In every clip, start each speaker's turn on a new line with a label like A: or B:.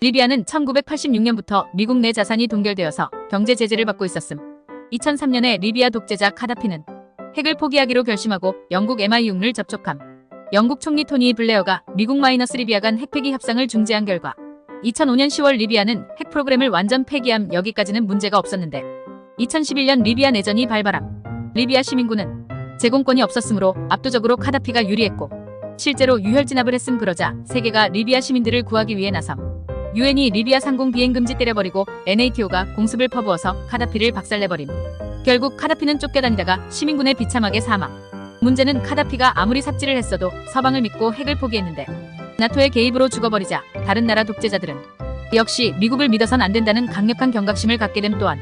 A: 리비아는 1986년부터 미국 내 자산이 동결되어서 경제 제재를 받고 있었음. 2003년에 리비아 독재자 카다피는 핵을 포기하기로 결심하고 영국 MI6를 접촉함. 영국 총리 토니 블레어가 미국 마이너스 리비아 간 핵폐기 협상을 중지한 결과 2005년 10월 리비아는 핵 프로그램을 완전 폐기함 여기까지는 문제가 없었는데 2011년 리비아 내전이 발발함. 리비아 시민군은 제공권이 없었으므로 압도적으로 카다피가 유리했고 실제로 유혈 진압을 했음 그러자 세계가 리비아 시민들을 구하기 위해 나섬. 유엔이 리비아 상공 비행 금지 때려버리고 NATO가 공습을 퍼부어서 카다피를 박살내버림. 결국 카다피는 쫓겨다니다가 시민군에 비참하게 사망. 문제는 카다피가 아무리 삽질을 했어도 서방을 믿고 핵을 포기했는데 나토의 개입으로 죽어버리자 다른 나라 독재자들은 역시 미국을 믿어선 안 된다는 강력한 경각심을 갖게 됨 또한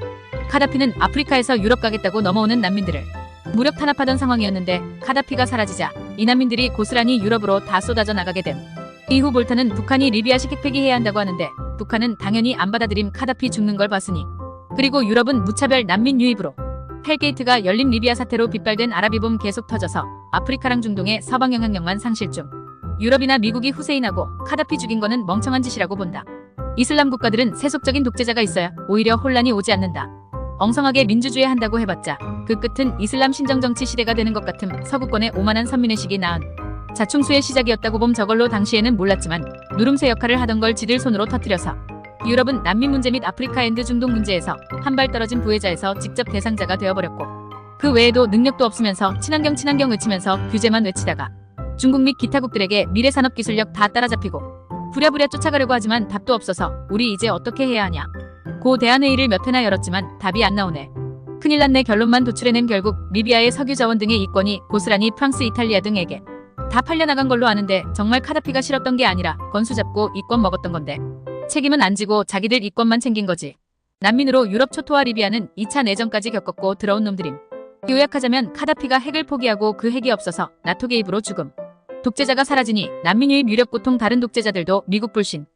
A: 카다피는 아프리카에서 유럽 가겠다고 넘어오는 난민들을 무력 탄압하던 상황이었는데 카다피가 사라지자 이 난민들이 고스란히 유럽으로 다 쏟아져 나가게 됨. 이후 볼턴은 북한이 리비아식 핵폐기 해야 한다고 하는데 북한은 당연히 안 받아들임 카다피 죽는 걸 봤으니 그리고 유럽은 무차별 난민 유입으로 헬게이트가 열린 리비아 사태로 빗발된 아랍이봄 계속 터져서 아프리카랑 중동의 서방 영향력만 상실 중 유럽이나 미국이 후세인하고 카다피 죽인 거는 멍청한 짓이라고 본다. 이슬람 국가들은 세속적인 독재자가 있어야 오히려 혼란이 오지 않는다. 엉성하게 민주주의 한다고 해봤자 그 끝은 이슬람 신정정치 시대가 되는 것 같음 서구권의 오만한 선민의식이 낳은 자충수의 시작이었다고 봄 저걸로 당시에는 몰랐지만 누름새 역할을 하던 걸 지들 손으로 터뜨려서 유럽은 난민 문제 및 아프리카 앤드 중동 문제에서 한 발 떨어진 부혜자에서 직접 대상자가 되어버렸고 그 외에도 능력도 없으면서 친환경 친환경 외치면서 규제만 외치다가 중국 및 기타국들에게 미래 산업 기술력 다 따라잡히고 부랴부랴 쫓아가려고 하지만 답도 없어서 우리 이제 어떻게 해야 하냐. 고 대한회의를 몇 회나 열었지만 답이 안 나오네. 큰일 났네 결론만 도출해낸 결국 리비아의 석유 자원 등의 이권이 고스란히 프랑스 이탈리아 등에게 다 팔려나간 걸로 아는데 정말 카다피가 싫었던 게 아니라 건수 잡고 이권 먹었던 건데 책임은 안 지고 자기들 이권만 챙긴 거지. 난민으로 유럽 초토화 리비아는 2차 내전까지 겪었고 들어온 놈들임. 요약하자면 카다피가 핵을 포기하고 그 핵이 없어서 나토 개입으로 죽음. 독재자가 사라지니 난민 유입 유력 고통 다른 독재자들도 미국 불신,